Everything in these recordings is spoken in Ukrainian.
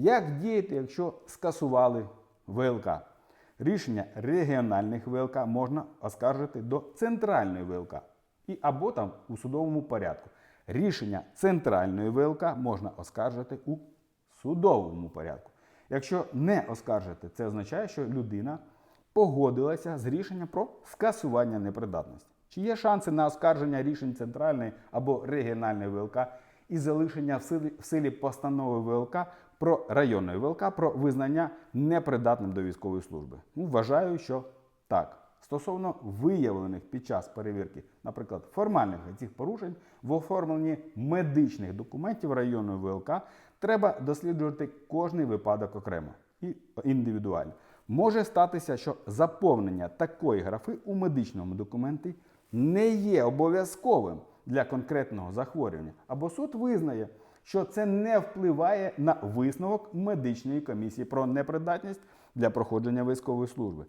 Як діяти, якщо скасували ВЛК? Рішення регіональних ВЛК можна оскаржити до центральної ВЛК і або там у судовому порядку. Рішення центральної ВЛК можна оскаржити у судовому порядку. Якщо не оскаржити, це означає, що людина погодилася з рішенням про скасування непридатності. Чи є шанси на оскарження рішень центральної або регіональної ВЛК і залишення в силі, в силі постанови ВЛК про районної ВЛК про визнання непридатним до військової служби? Ну, вважаю, що так. Стосовно виявлених під час перевірки, наприклад, формальних цих порушень в оформленні медичних документів районної ВЛК треба досліджувати кожний випадок окремо і індивідуально. Може статися, що заповнення такої графи у медичному документі не є обов'язковим для конкретного захворювання, або суд визнає, що це не впливає на висновок медичної комісії про непридатність для проходження військової служби.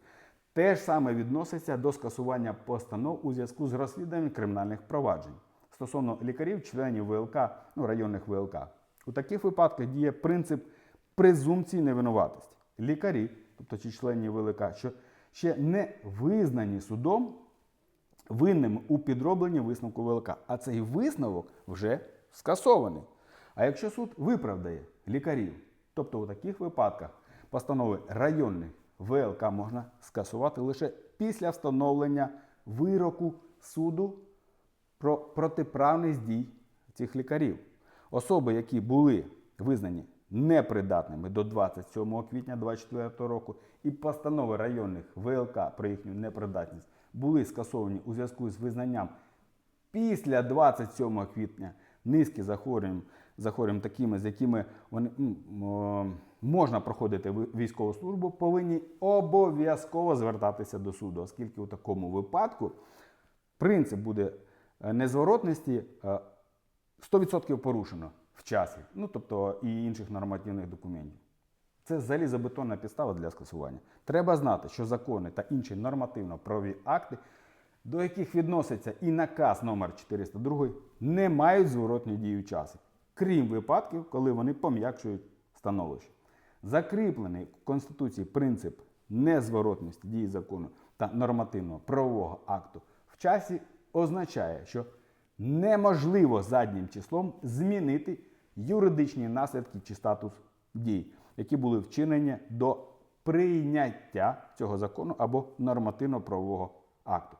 Те ж саме відноситься до скасування постанов у зв'язку з розслідуванням кримінальних проваджень стосовно лікарів, членів ВЛК, ну, районних ВЛК. У таких випадках діє принцип презумпції невинуватості. Лікарі, тобто чи членів ВЛК, що ще не визнані судом винним у підробленні висновку ВЛК, а цей висновок вже скасований. А якщо суд виправдає лікарів, тобто у таких випадках постанови районних ВЛК можна скасувати лише після встановлення вироку суду про протиправність дій цих лікарів. Особи, які були визнані непридатними до 27 квітня 2024 року, і постанови районних ВЛК про їхню непридатність були скасовані у зв'язку з визнанням після 27 квітня низки захворювань, захворювань такими, з якими вони, можна проходити військову службу, повинні обов'язково звертатися до суду, оскільки у такому випадку принцип буде е, незворотності е, 100% порушено в часі, ну тобто і інших нормативних документів. Це залізобетонна підстава для скасування. Треба знати, що закони та інші нормативно-правові акти, до яких відноситься і наказ номер 402, не мають зворотної дії в часі, крім випадків, коли вони пом'якшують становище. Закріплений в Конституції принцип незворотності дії закону та нормативного правового акту в часі означає, що неможливо заднім числом змінити юридичні наслідки чи статус дій, які були вчинені до прийняття цього закону або нормативно-правового акту.